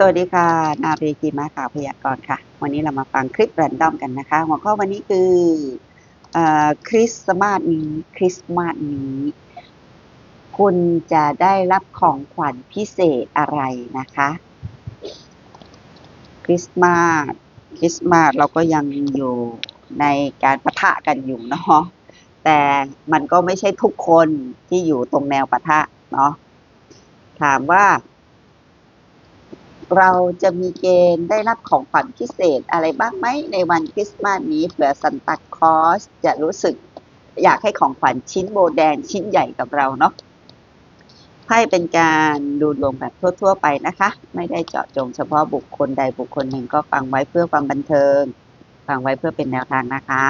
สวัสดีค่ะ นารีกีมาข่าวพยากรณ์ค่ะ วันนี้เรามาฟังคลิปแรนดอมกันนะคะ หัวข้อวันนี้คือออคริสต์มาสนี้คริสต์มาสนี้ คุณจะได้รับของขวัญพิเศษอะไรนะคะ คริสต์มาสคริสต์มาสเราก็ยังอยู่ในการปะทะกันอยู่เนาะแต่มันก็ไม่ใช่ทุกคนที่อยู่ตรงแนวปะทะเนาะถามว่า เราจะมีเกณฑ์ได้รับของขวัญพิเศษอะไรบ้างไหมในวันคริสต์มาสนี้เผื่อซันตาคลอสจะรู้สึกอยากให้ของขวัญชิ้นโบแดงชิ้นใหญ่กับเราเนาะไพ่เป็นการดูดวงแบบทั่ว ๆ ไปนะคะ ไม่ได้เจาะจงเฉพาะบุคคลใดบุคคลหนึ่งก็ฟังไว้เพื่อความบันเทิง ฟังไว้เพื่อเป็นแนวทางนะคะ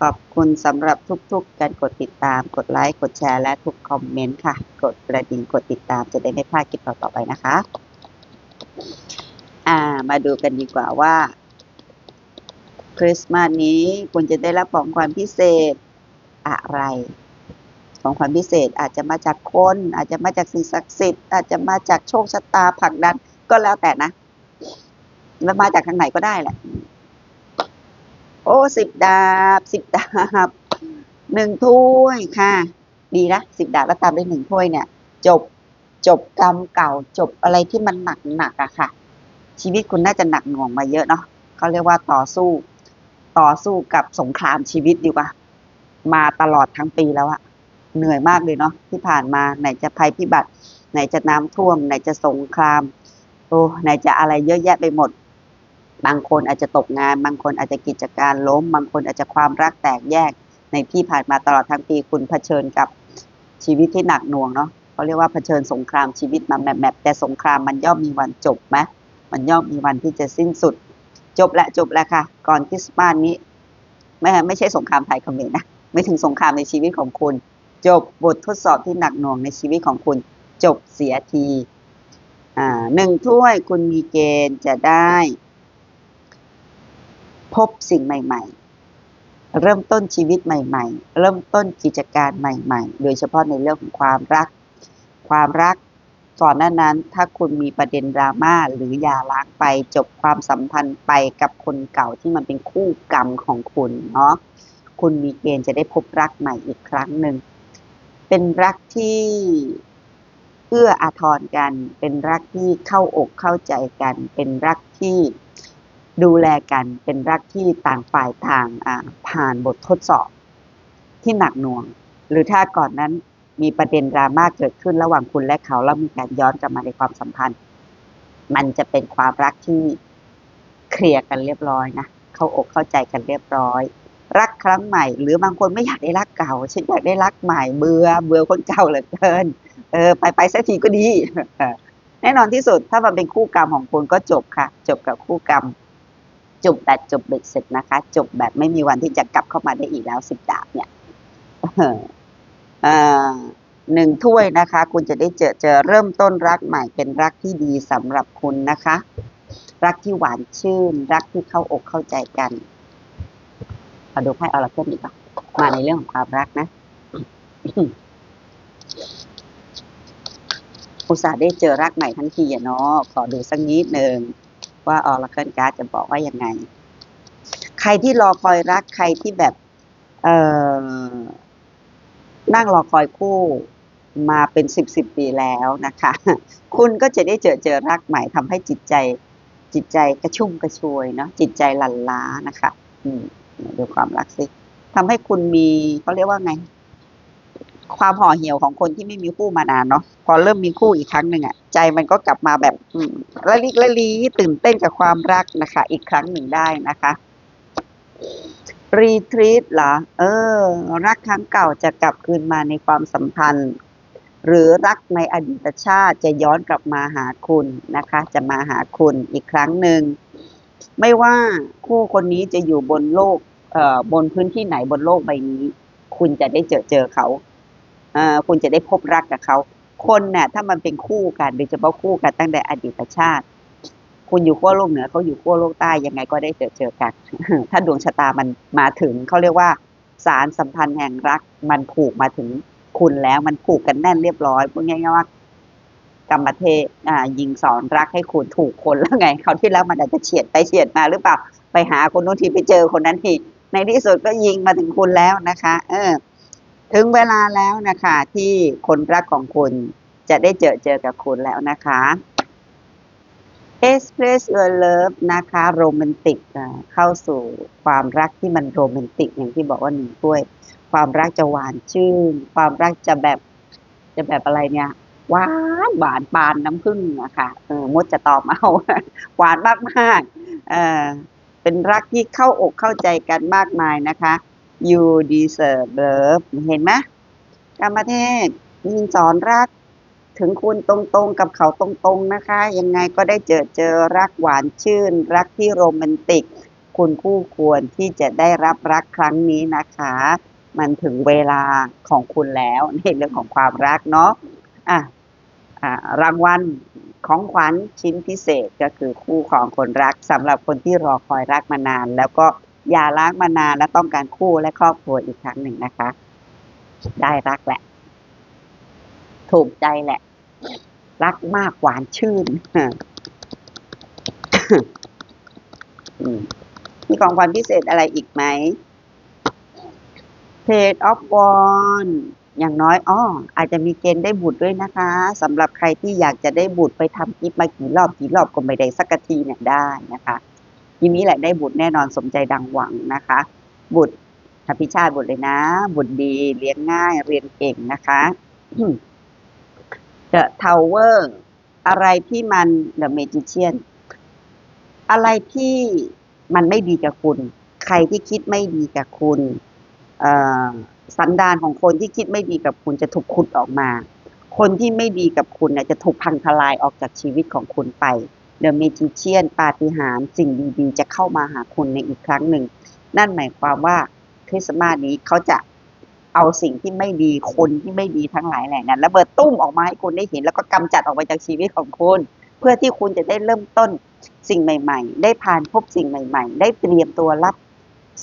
ขอบคุณสำหรับทุกๆ การกดติดตาม กดไลค์ กดแชร์และทุกคอมเมนต์ค่ะ กดกระดิ่งกดติดตามจะได้ไม่พลาดคลิปต่อๆไปนะคะ อ่ามาดูกันดีกว่าว่าคริสต์มาสนี้คุณจะได้รับของขวัญพิเศษอะไร ของขวัญพิเศษอาจจะมาจากคน อาจจะมาจากสิ่งศักดิ์สิทธิ์อาจจะมาจากโชคชะตาผักดันก็แล้วแต่นะแล้วมาจากทางไหนก็ได้แหละ โอ้สิบดาบสิบดาบหนึ่งถ้วยค่ะ ดีนะสิบดาบแล้วตามด้วยหนึ่งถ้วยเนี่ย จบ จบกรรมเก่าจบอะไรที่มันหนักหนักอะค่ะ ชีวิตคุณน่าจะหนักหน่วงมาเยอะเนาะเขาเรียกว่าต่อสู้ ต่อสู้กับสงครามชีวิตดีกว่า มาตลอดทั้งปีแล้วอะเหนื่อยมากเลยเนาะที่ผ่านมาไหนจะภัยพิบัติ ไหนจะน้ำท่วม ไหนจะสงครามโอ้ไหนจะอะไรเยอะแยะไปหมด บางคนอาจจะตกงาน บางคนอาจจะกิจการล้ม บางคนอาจจะความรักแตกแยก ในที่ผ่านมาตลอดทั้งปีคุณเผชิญกับชีวิตที่หนักหน่วงเนาะ เขาเรียกว่าเผชิญสงครามชีวิตมาแมบแต่สงครามมันย่อมมีวันจบไหมมันย่อมมีวันที่จะสิ้นสุด จบและจบแล้วค่ะ ก่อนคริสต์มาสนี้ ไม่ไม่ใช่สงครามไทยเขมรนะไม่ถึงสงครามในชีวิตของคุณ จบบททดสอบที่หนักหน่วงในชีวิตของคุณ จบเสียทีอ่าหนึ่งถ้วยคุณมีเกณฑ์จะได้ พบสิ่งใหม่ ๆ เริ่มต้นชีวิตใหม่ ๆ เริ่มต้นกิจการใหม่ ๆ โดยเฉพาะในเรื่องของความรัก ความรัก ก่อนหน้านั้นถ้าคุณมีประเด็นดราม่าหรือหย่าร้างไปจบความสัมพันธ์ไปกับคนเก่าที่มันเป็นคู่กรรมของคุณเนาะคุณมีเกณฑ์จะได้พบรักใหม่อีกครั้งหนึ่งเป็นรักที่เอื้ออาทรกัน เป็นรักที่เข้าอกเข้าใจกัน เป็นรักที่ดูแลกัน เป็นรักที่ต่างฝ่ายต่างอ่าผ่านบททดสอบที่หนักหน่วง หรือถ้าก่อนนั้น มีประเด็นดราม่าเกิดขึ้นระหว่างคุณและเขาแล้วมีการย้อนกลับมาในความสัมพันธ์ มันจะเป็นความรักที่เคลียร์กันเรียบร้อยนะเข้าอกเข้าใจกันเรียบร้อย รักครั้งใหม่ หรือบางคนไม่อยากได้รักเก่าฉันอยากได้รักใหม่เบื่อเบื่อคนเก่าเหลือเกิน เออ ไปไปสักทีก็ดีแน่นอนที่สุดถ้ามันเป็นคู่กรรมของคุณก็จบค่ะ จบกับคู่กรรมจบแบบจบเบ็ดเสร็จนะคะ จบแบบไม่มีวันที่จะกลับเข้ามาได้อีกแล้วสิบดาบเนี่ย หนึ่งถ้วยนะคะ คุณจะได้เจอเจอเริ่มต้นรักใหม่เป็นรักที่ดีสำหรับคุณนะคะ รักที่หวานชื่น รักที่เข้าอกเข้าใจกันมาดูไพ่ออราเคิลอีกป่ะมาในเรื่องของความรักนะ อุตส่าห์ได้เจอรักใหม่ทั้งทีอะเนาะขอดูสักนิดหนึ่งว่าออราเคิลการ์ดจะบอกว่ายังไง ใครที่รอคอยรักใครที่แบบ เอ่อ นั่งรอคอยคู่มาเป็นสิบสิบปีแล้วนะคะ คุณก็จะได้เจอเจอรักใหม่ทำให้จิตใจจิตใจกระชุ่มกระชวยเนาะจิตใจหลั่นล้านะคะอืมดูความรักสิทำให้คุณมีเขาเรียกว่าไง ความห่อเหี่ยวของคนที่ไม่มีคู่มานานเนาะพอเริ่มมีคู่อีกครั้งหนึ่งอะใจมันก็กลับมาแบบอืละลิกละลีตื่นเต้นกับความรักนะคะ อีกครั้งหนึ่งได้นะคะ รีทรีตเหรอ เออ รักครั้งเก่าจะกลับคืนมาในความสัมพันธ์ หรือรักในอดีตชาติจะย้อนกลับมาหาคุณนะคะ จะมาหาคุณอีกครั้งหนึ่ง ไม่ว่าคู่คนนี้จะอยู่บนโลก เอ่อ บนพื้นที่ไหนบนโลกใบนี้ คุณจะได้เจอเจอเขา เอ่อ คุณจะได้พบรักกับเขา คนเนี่ยถ้ามันเป็นคู่กันโดยเฉพาะคู่กันตั้งแต่อดีตชาติ คุณอยู่ขั้วโลกเหนือเขาอยู่ขั้วโลกใต้ยังไงก็ได้เจอเจอกัน ถ้าดวงชะตามันมาถึงเขาเรียกว่า สารสัมพันธ์แห่งรัก มันผูกมาถึงคุณแล้วมันผูกกันแน่นเรียบร้อยพูดง่ายๆว่ากรรมเทพอ่ายิงสอนรักให้คุณถูกคนแล้วไงเขาที่แล้วมันอาจจะเฉียดไปเฉียดมาหรือเปล่าไปหาคนนู้นทีไปเจอคนนั้นทีในที่สุดก็ยิงมาถึงคุณแล้วนะคะ เออ ถึงเวลาแล้วนะคะ ที่คนรักของคุณจะได้เจอเจอกับคุณแล้วนะคะ Express Your Love นะคะโรแมนติกเข้าสู่ความรักที่มันโรแมนติกอย่างที่บอกว่าหนึ่งด้วย ความรักจะหวานชื่น ความรักจะแบบจะแบบอะไรเนี่ยหวานหวานปานน้ำผึ้งอะค่ะเออมดจะตอบมาหวานมากมากๆเออเป็นรักที่เข้าอกเข้าใจกันมากมายนะคะ you deserve love เห็นไหมกรรมเทศยินสอนรัก ถึงคุณตรงๆกับเขาตรงๆนะคะ ยังไงก็ได้เจอเจอรักหวานชื่น รักที่โรแมนติก คุณคู่ควรที่จะได้รับรักครั้งนี้นะคะ มันถึงเวลาของคุณแล้วในเรื่องของความรักเนาะอะอ่ารางวัลของขวัญชิ้นพิเศษก็คือคู่ของคนรักสำหรับคนที่รอคอยรักมานาน แล้วก็อย่ารักมานานและต้องการคู่และครอบครัวอีกครั้งหนึ่งนะคะ ได้รักแหละ ถูกใจแหละ รักมากหวานชื่นมีของขวัญพิเศษอะไรอีกไหมเพจออฟวอนอย่างน้อยอ้ออาจจะมีเกณฑ์ได้บุตรด้วยนะคะสำหรับใครที่อยากจะได้บุตรไปทำคลิปมากี่รอบกี่รอบก็ไม่ได้สักทีเนี่ยได้นะคะทีนี้แหละได้บุตรแน่นอนสมใจดังหวังนะคะ บุตรอภิชาติบุตรเลยนะ บุตรดีเลี้ยงง่ายเรียนเก่งนะคะ The Tower อะไรที่มัน The Magician อะไรที่มันไม่ดีกับคุณ ใครที่คิดไม่ดีกับคุณสันดานของคนที่คิดไม่ดีกับคุณจะถูกขุดออกมา คนที่ไม่ดีกับคุณเนี่ยจะถูกพังทลายออกจากชีวิตของคุณไป The Magician ปาฏิหาริย์สิ่งดีๆ จะเข้ามาหาคุณในอีกครั้งหนึ่ง นั่นหมายความว่าคริสต์มาสนี้เขาจะ เอาสิ่งที่ไม่ดีคนที่ไม่ดีทั้งหลายแหล่นั้นระเบิดตุ้มออกมาให้คุณได้เห็น แล้วก็กำจัดออกไปจากชีวิตของคุณ เพื่อที่คุณจะได้เริ่มต้นสิ่งใหม่ ๆ ได้ผ่านพบสิ่งใหม่ ๆ ได้เตรียมตัวรับ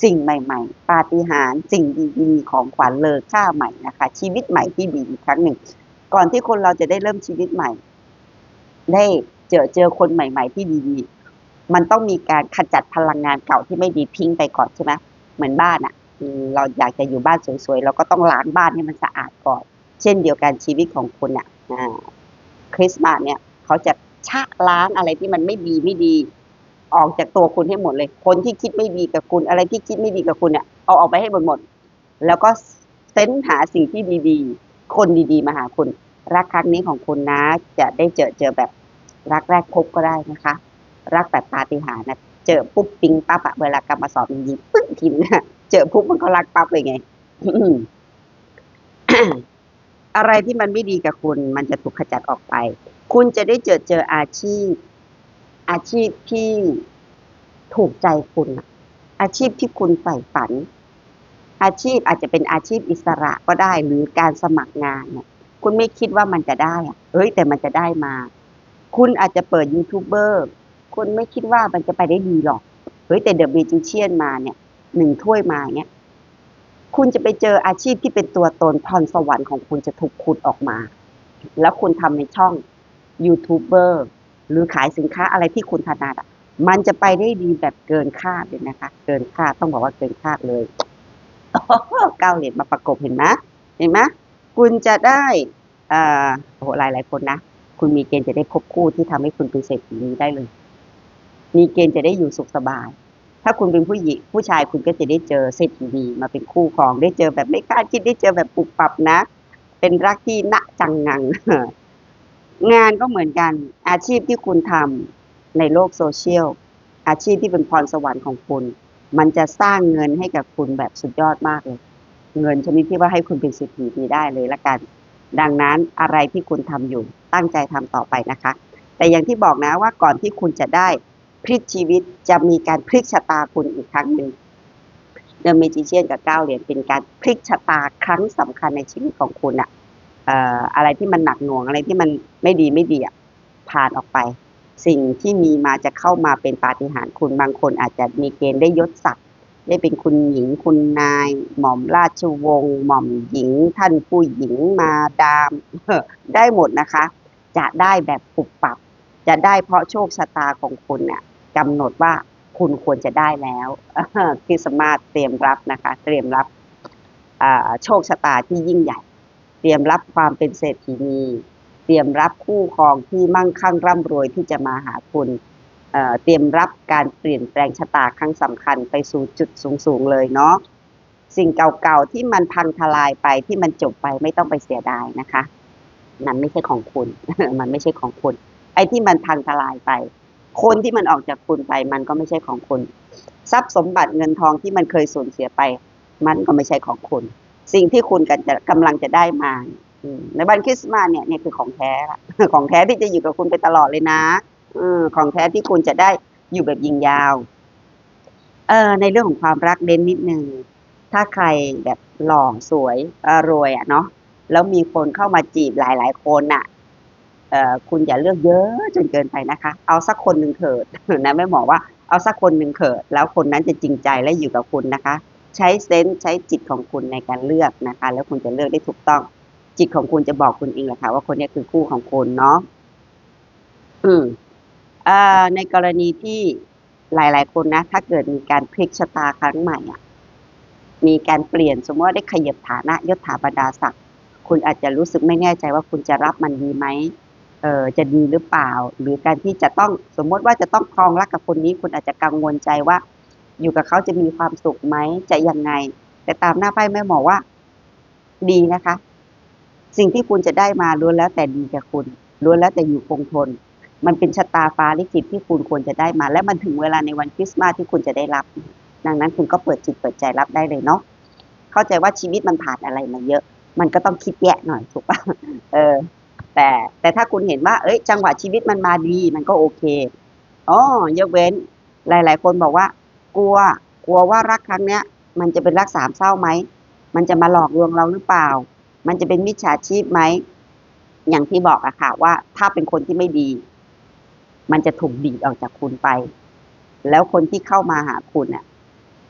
สิ่งใหม่ ๆ ปาฏิหาริย์สิ่งดีๆ ของขวัญเลอค่าใหม่นะคะ ชีวิตใหม่ที่ดีอีกครั้งหนึ่ง ก่อนที่คนเราจะได้เริ่มชีวิตใหม่ ได้เจอเจอคนใหม่ ๆ ที่ดีๆมันต้องมีการขจัดพลังงานเก่าที่ไม่ดีทิ้งไปก่อนใช่ไหมเหมือนบ้านอะ่ะ เราอยากจะอยู่บ้านสวยๆเราก็ต้องล้างบ้านให้มันสะอาดก่อน เช่นเดียวกันชีวิตของคุณอะอ่าคริสต์มาสเนี่ยเขาจะชะล้างอะไรที่มันไม่ดีไม่ดี ออกจากตัวคุณให้หมดเลย คนที่คิดไม่ดีกับคุณอะไรที่คิดไม่ดีกับคุณเนี่ยเอาออกไปให้หมดหมด แล้วก็เซ้นหาสิ่งที่ดีๆ คนดีๆ มาหาคุณ รักครั้งนี้ของคุณนะ จะได้เจอเจอแบบรักแรกพบก็ได้นะคะ รักแบบปาฏิหาริย์นะ เจอปุ๊บปิงปั๊บอะเวลากรรมาสอบมันยิงปึ๊งทีมนะเจอปุ๊บมันก็รักปั๊บเลยไงอะไรที่มันไม่ดีกับคุณ มันจะถูกขจัดออกไป คุณจะได้เจอเจออาชีพ อาชีพที่ถูกใจคุณอะอาชีพที่คุณใฝ่ฝัน อาชีพอาจจะเป็นอาชีพอิสระก็ได้หรือการสมัครงานเนี่ย คุณไม่คิดว่ามันจะได้อะเฮ้ย แต่มันจะได้มา คุณอาจจะเปิดยูทูบเบอร์ คุณไม่คิดว่ามันจะไปได้ดีหรอก เฮ้ยแต่เดอะเมจิเชียนมาเนี่ยหนึ่งถ้วยมาเนี่ยคุณจะไปเจออาชีพที่เป็นตัวตนพรสวรรค์ของคุณจะถูกขุดออกมา แล้วคุณทำในช่องยูทูบเบอร์หรือขายสินค้าอะไรที่คุณถนัดอะ มันจะไปได้ดีแบบเกินคาดเลยนะคะ เกินคาดต้องบอกว่าเกินคาดเลยเก้าเหรียญมาประกบเห็นไหมเห็นไหมคุณจะได้อ่าโหหลายหลายคนนะ คุณมีเกณฑ์จะได้พบคู่ที่ทำให้คุณเป็นเศรษฐีนี้ได้เลย มีเกณฑ์จะได้อยู่สุขสบาย ถ้าคุณเป็นผู้หญิงผู้ชายคุณก็จะได้เจอเศรษฐีดีมาเป็นคู่ครองได้เจอแบบไม่คาดคิดได้เจอแบบปุบปับนะ เป็นรักที่ณจังงัง งานก็เหมือนกัน อาชีพที่คุณทำในโลกโซเชียลอาชีพที่เป็นพรสวรรค์ของคุณ มันจะสร้างเงินให้กับคุณแบบสุดยอดมากเลย เงินชนิดที่ว่าให้คุณเป็นเศรษฐีดีได้เลยละกัน ดังนั้นอะไรที่คุณทำอยู่ตั้งใจทำต่อไปนะคะ แต่อย่างที่บอกนะว่าก่อนที่คุณจะได้ พลิกชีวิตจะมีการพลิกชะตาคุณอีกครั้งหนึ่งเดอะเมจิเชียนกับเก้าเหรียญเป็นการพลิกชะตาครั้งสำคัญในชีวิตของคุณอะเอ่ออะไรที่มันหนักหน่วงอะไรที่มันไม่ดีไม่ดีอะผ่านออกไป สิ่งที่มีมาจะเข้ามาเป็นปาฏิหาริย์คุณบางคนอาจจะมีเกณฑ์ได้ยศศักดิ์ได้เป็นคุณหญิงคุณนาย หม่อมราชวงศ์หม่อมหญิง ท่านผู้หญิงมาดาม ได้หมดนะคะ จะได้แบบปุบปับ จะได้เพราะโชคชะตาของคุณเนี่ย กำหนดว่าคุณควรจะได้แล้วคริสต์มาสเตรียมรับนะคะ เตรียมรับโชคชะตาที่ยิ่งใหญ่ เตรียมรับความเป็นเศรษฐีนีเตรียมรับคู่ครองที่มั่งคั่งร่ำรวยที่จะมาหาคุณเอ่อเตรียมรับการเปลี่ยนแปลงชะตาครั้งสำคัญไปสู่จุดสูงๆเลยเนาะสิ่งเก่าๆที่มันพังทลายไปที่มันจบไปไม่ต้องไปเสียดายนะคะ มันไม่ใช่ของคุณ มันไม่ใช่ของคุณ ไอ้ที่มันพังทลายไป คนที่มันออกจากคุณไปมันก็ไม่ใช่ของคุณ ทรัพย์สมบัติเงินทองที่มันเคยสูญเสียไป มันก็ไม่ใช่ของคุณ สิ่งที่คุณกันจะกำลังจะได้มาในวันคริสต์มาสเนี่ยเนี่ยคือของแท้ละของแท้ที่จะอยู่กับคุณไปตลอดเลยนะอของแท้ที่คุณจะได้อยู่แบบยิงยาว เออในเรื่องของความรักเน้นนิดนึงถ้าใครแบบหล่อสวยอรวยอะเนาะแล้วมีคนเข้ามาจีบหลาย ๆ คนน่ะเอ่อ คุณอย่าเลือกเยอะจนเกินไปนะคะ เอาสักคนหนึ่งเถิดนะแม่หมอว่าเอาสักคนหนึ่งเถิดแล้วคนนั้นจะจริงใจและอยู่กับคุณนะคะ ใช้เซนส์ใช้จิตของคุณในการเลือกนะคะ แล้วคุณจะเลือกได้ถูกต้อง จิตของคุณจะบอกคุณเองแหละค่ะว่าคนนี้คือคู่ของคุณเนาะอืมอ่าในกรณีที่หลาย ๆ คนนะ ถ้าเกิดมีการพลิกชะตาครั้งใหม่อะมีการเปลี่ยนสมมติว่าได้ขยับฐานะยศถาบรรดาศักดิ์คุณอาจจะรู้สึกไม่แน่ใจว่าคุณจะรับมันดีไหม เออจะดีหรือเปล่า หรือการที่จะต้องสมมติว่าจะต้องครองรักกับคนนี้ คุณอาจจะกังวลใจว่า อยู่กับเขาจะมีความสุขไหมจะยังไง แต่ตามหน้าไพ่แม่หมอว่า ดีนะคะ สิ่งที่คุณจะได้มาล้วนแล้วแต่ดีกับคุณล้วนแล้วแต่อยู่คงทน มันเป็นชะตาฟ้าลิขิตที่คุณควรจะได้มา และมันถึงเวลาในวันคริสต์มาสที่คุณจะได้รับ ดังนั้นคุณก็เปิดจิตเปิดใจรับได้เลยเนาะเข้าใจว่าชีวิตมันผ่านอะไรมาเยอะ มันก็ต้องคิดแยะหน่อยถูกปะเออ แต่แต่ถ้าคุณเห็นว่า เอ้ย จังหวะชีวิตมันมาดีมันก็โอเคอ๋อยกเว้น หลาย ๆ คนบอกว่า กลัว กลัวว่ารักครั้งเนี้ย มันจะเป็นรักสามเศร้าไหมมันจะมาหลอกลวงเราหรือเปล่า มันจะเป็นมิจฉาชีพไหมอย่างที่บอกอะค่ะ ว่าถ้าเป็นคนที่ไม่ดี มันจะถูกดีดออกจากคุณไป แล้วคนที่เข้ามาหาคุณเนี่ย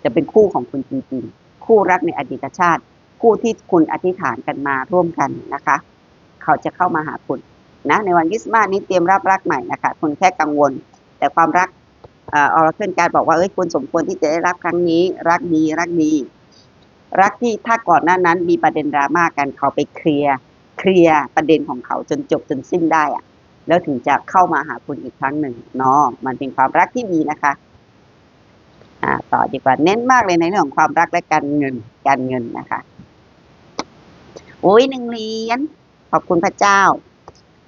จะเป็นคู่ของคุณจริงๆคู่รักในอดีตชาติ คู่ที่คุณอธิษฐานกันมาร่วมกันนะคะ เขาจะเข้ามาหาคุณนะในวันคริสต์มาสนี้เตรียมรับรักใหม่นะคะคุณแค่กังวล แต่ความรักออราเคิลการบอกว่าเอ้ยคุณสมควรที่จะได้รับครั้งนี้ รักดีรักดี รักที่ถ้าก่อนหน้านั้นมีประเด็นดราม่ากันเขาไปเคลียร์เคลียร์ประเด็นของเขาจนจบจนสิ้นได้อะแล้วถึงจะเข้ามาหาคุณอีกครั้งหนึ่งเนาะมันเป็นความรักที่ดีนะคะอ่าต่อดีกว่าเน้นมากเลยในเรื่องของความรักและการเงินการเงินนะคะโอ้ยหนึ่งเหรียญ ขอบคุณพระเจ้า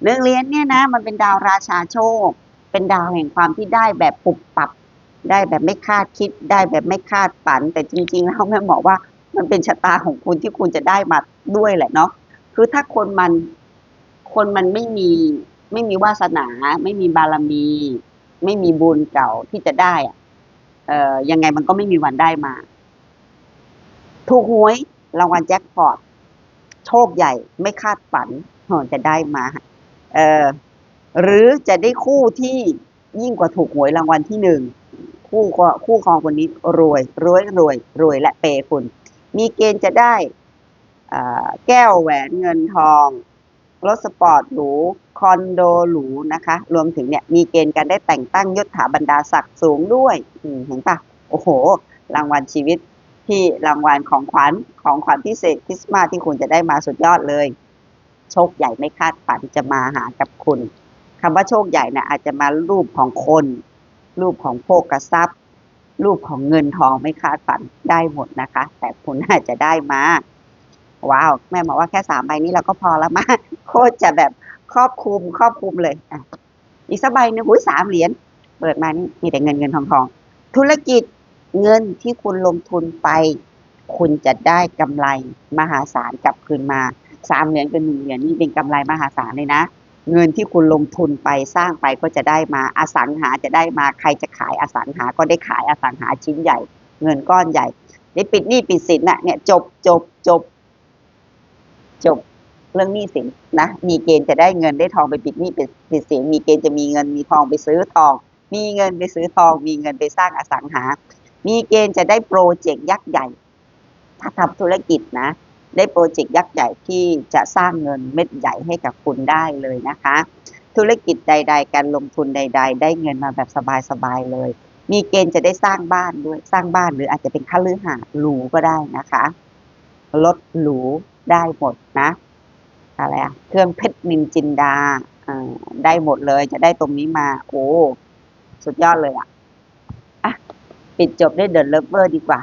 หนึ่องเหรียญเนี่ยนะ มันเป็นดาวราชาโชค เป็นดาวแห่งความที่ได้แบบปุบปับ ได้แบบไม่คาดคิด ได้แบบไม่คาดฝัน แต่จริงๆแล้วแม่บอกว่า มันเป็นชะตาของคุณที่คุณจะได้มาด้วยแหละเนาะ คือถ้าคนมัน คนมันไม่มี ไม่มีวาสนา ไม่มีบารมี ไม่มีบุญเก่าที่จะได้อะเอ่อยังไงมันก็ไม่มีวันได้มา ถูกหวยรางวัลแจ็คพอต โชคใหญ่ไม่คาดฝันจะได้มาเออหรือจะได้คู่ที่ยิ่งกว่าถูกหวยรางวัลที่หนึ่งคู่คู่ครองคนนี้รวยรวยรวยรวยและเปย์คุณ มีเกณฑ์จะได้แก้วแหวนเงินทองรถสปอร์ตหรูคอนโดหรูนะคะ รวมถึงเนี่ยมีเกณฑ์การได้แต่งตั้งยศถาบรรดาศักดิ์สูงด้วยเห็นปะโอ้โห รางวัลชีวิต ที่รางวัลของขวัญของขวัญพิเศษคริสต์มาสที่คุณจะได้มาสุดยอดเลย โชคใหญ่ไม่คาดฝันจะมาหากับคุณคำว่าโชคใหญ่นะอาจจะมารูปของคน รูปของโภคทรัพย์ รูปของเงินทองไม่คาดฝันได้หมดนะคะ แต่คุณอาจจะได้มาว้าวแม่บอกว่าแค่สามใบนี้เราก็พอแล้วมากโคตรจะแบบครอบคลุมครอบคลุมเลยอะอีกสักใบนึงหุยสามเหรียญเปิดมานี่มีแต่เงินเงินทองทอง ธุรกิจ เงินที่คุณลงทุนไป คุณจะได้กำไรมหาศาลกลับคืนมาสามเหรียญกับหนึ่งเหรียญนี่เป็นกำไรมหาศาลเลยนะ เงินที่คุณลงทุนไปสร้างไปก็จะได้มาอสังหาจะได้มาใครจะขายอสังหาก็ได้ขายอสังหาชิ้นใหญ่ เงินก้อนใหญ่ได้ปิดหนี้ปิดสินน่ะเนี่ยจบจบจบ จบเรื่องหนี้สินนะมีเกณฑ์จะได้เงินได้ทองไปปิดหนี้ปิดปิดสินมีเกณฑ์จะมีเงินมีทองไปซื้อทอง มีเงินไปซื้อทอง มีเงินไปสร้างอสังหา มีเกณฑ์จะได้โปรเจกต์ยักษ์ใหญ่ ถ้าทำธุรกิจนะ ได้โปรเจกต์ยักษ์ใหญ่ที่จะสร้างเงินเม็ดใหญ่ให้กับคุณได้เลยนะคะ ธุรกิจใด ๆ การลงทุนใด ๆ ได้เงินมาแบบสบายๆเลย มีเกณฑ์จะได้สร้างบ้านด้วยสร้างบ้านหรืออาจจะเป็นคฤหาสน์หรูก็ได้นะคะรถหรูได้หมดนะอะไรอะเครื่องเพชรนินจินดาอ่าได้หมดเลยจะได้ตรงนี้มา โอ้ สุดยอดเลยอะ ปิดจบด้วยเดินเลิฟเวอร์ดีกว่า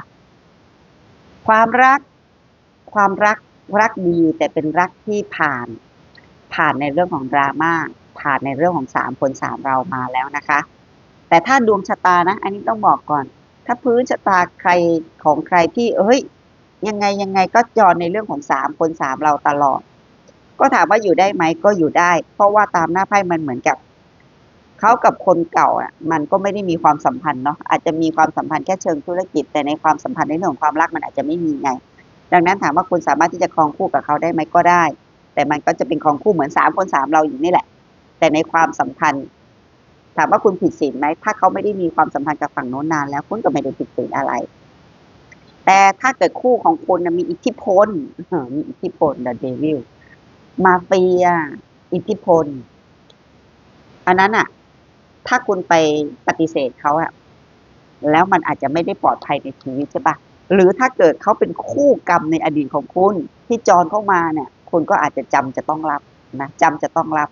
ความรัก ความรักรักดีแต่เป็นรักที่ผ่าน ผ่านในเรื่องของดราม่าผ่านในเรื่องของสามคนสามเรามาแล้วนะคะ แต่ถ้าดวงชะตานะ อันนี้ต้องบอกก่อน ถ้าพื้นชะตาใครของใครที่เอ้ย ยังไงยังไงก็จอในเรื่องของสามคนสามเราตลอด ก็ถามว่าอยู่ได้ไหมก็อยู่ได้ เพราะว่าตามหน้าไพ่มันเหมือนกับ เขากับคนเก่าอะมันก็ไม่ได้มีความสัมพันธ์เนาะอาจจะมีความสัมพันธ์แค่เชิงธุรกิจ แต่ในความสัมพันธ์ในเรื่องของความรักมันอาจจะไม่มีไง ดังนั้นถามว่าคุณสามารถที่จะครองคู่กับเขาได้ไหมก็ได้ แต่มันก็จะเป็นครองคู่เหมือนสามคนสามเราอยู่นี่แหละ แต่ในความสัมพันธ์ ถามว่าคุณผิดศีลไหมถ้าเขาไม่ได้มีความสัมพันธ์กับฝั่งโน้นนานแล้วคุณก็ไม่ได้ผิดศีลอะไร แต่ถ้าเกิดคู่ของคุณมีอิทธิพลออมีอิทธิพล the devil มาเฟียอิทธิพลอันนั้นอะ ถ้าคุณไปปฏิเสธเขาอะแล้วมันอาจจะไม่ได้ปลอดภัยในชีวิตใช่ปะหรือถ้าเกิดเขาเป็นคู่กรรมในอดีตของคุณ ที่จรเข้ามาเนี่ย คุณก็อาจจะจำจะต้องรับนะจำจะต้องรับ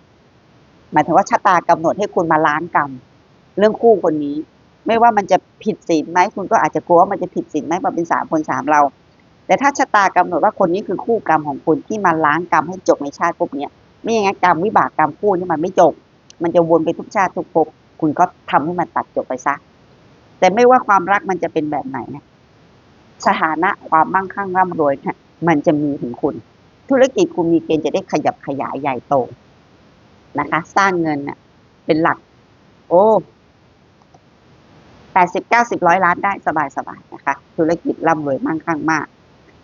หมายถึงว่าชะตากำหนดให้คุณมาล้างกรรม เรื่องคู่คนนี้ ไม่ว่ามันจะผิดศีลไหมคุณก็อาจจะกลัวว่ามันจะผิดศีลไหมมาเป็นสามคนสามเรา แต่ถ้าชะตากำหนดว่าคนนี้คือคู่กรรมของคุณที่มาล้างกรรมให้จบในชาติภพเนี้ไม่อย่างนั้นกรรมวิบากกรรมคู่นี่มันไม่จบ มันจะวนไปทุกชาติทุกภพ คุณก็ทำให้มันตัดจบไปซะ แต่ไม่ว่าความรักมันจะเป็นแบบไหนนะสถานะความมั่งคั่งร่ำรวยเนี่ยมันจะมีถึงคุณ ธุรกิจคุณมีเกณฑ์จะได้ขยับขยายใหญ่โตนะคะ สร้างเงินน่ะ เป็นหลัก โอ้แปดสิบเก้าสิบร้อยล้านได้สบายสบายๆนะคะ ธุรกิจร่ำรวยมั่งคั่งมาก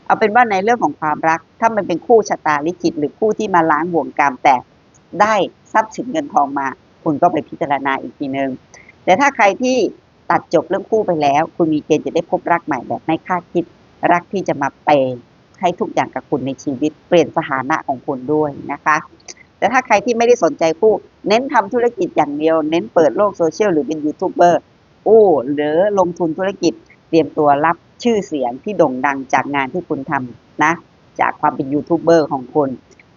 เอาเป็นว่าในเรื่องของความรัก ถ้ามันเป็นคู่ชะตาลิขิตหรือคู่ที่มาล้างบ่วงกรรมแต่ได้ทรัพย์สินเงินทองมา คุณก็ไปพิจารณาอีกทีนึง แต่ถ้าใครที่ตัดจบเรื่องคู่ไปแล้ว คุณมีเกณฑ์จะได้พบรักใหม่แบบไม่คาดคิด รักที่จะมาเปย์ให้ทุกอย่างกับคุณในชีวิต เปลี่ยนสถานะของคุณด้วยนะคะ แต่ถ้าใครที่ไม่ได้สนใจคู่ เน้นทำธุรกิจอย่างเดียว เน้นเปิดโลกโซเชียลหรือเป็นยูทูบเบอร์โอ้หรือลงทุนธุรกิจ เตรียมตัวรับชื่อเสียงที่โด่งดังจากงานที่คุณทำนะ จากความเป็นยูทูบเบอร์ของคุณ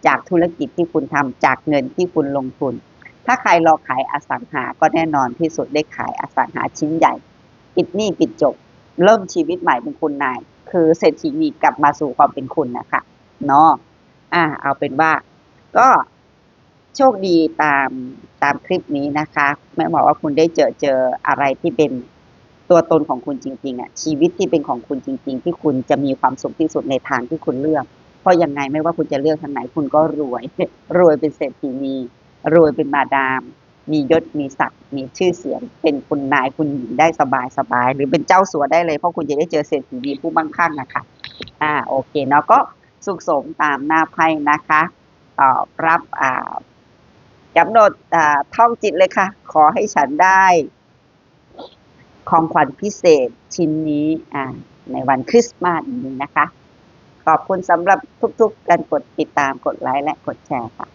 จากธุรกิจที่คุณทำจากเงินที่คุณลงทุน ถ้าใครรอขายอสังหา ก็แน่นอนที่สุดได้ขายอสังหาชิ้นใหญ่ ปิดหนี้ปิดจบ เริ่มชีวิตใหม่เป็นคุณนาย คือเศรษฐีนีกลับมาสู่ความเป็นคุณนะคะเนาะอ่าเอาเป็นว่า ก็โชคดีตามตามคลิปนี้นะคะไม่บอกว่าคุณได้เจอเจออะไรที่เป็นตัวตนของคุณจริงๆอะชีวิตที่เป็นของคุณจริง ๆ ที่คุณจะมีความสุขที่สุดในทางที่คุณเลือก เพราะยังไงไม่ว่าคุณจะเลือกทางไหนคุณก็รวย รวยเป็นเศรษฐีนี รวยเป็นมาดาม มียศมีศักดิ์มีชื่อเสียง เป็นคุณนายคุณหญิงได้สบายสบายๆหรือเป็นเจ้าสัวได้เลยเพราะคุณจะได้เจอเศรษฐีดีผู้มั่งคั่งนะคะอ่าโอเคเนาะก็สุขสมตามหน้าไพ่นะคะตอบรับอ่ากำหนดอ่าท่องจิตเลยค่ะ ขอให้ฉันได้ของขวัญพิเศษชิ้นนี้อ่าในวันคริสต์มาสนี้นะคะ ขอบคุณสำหรับทุกๆการกดติดตามกดไลค์และกดแชร์ค่ะ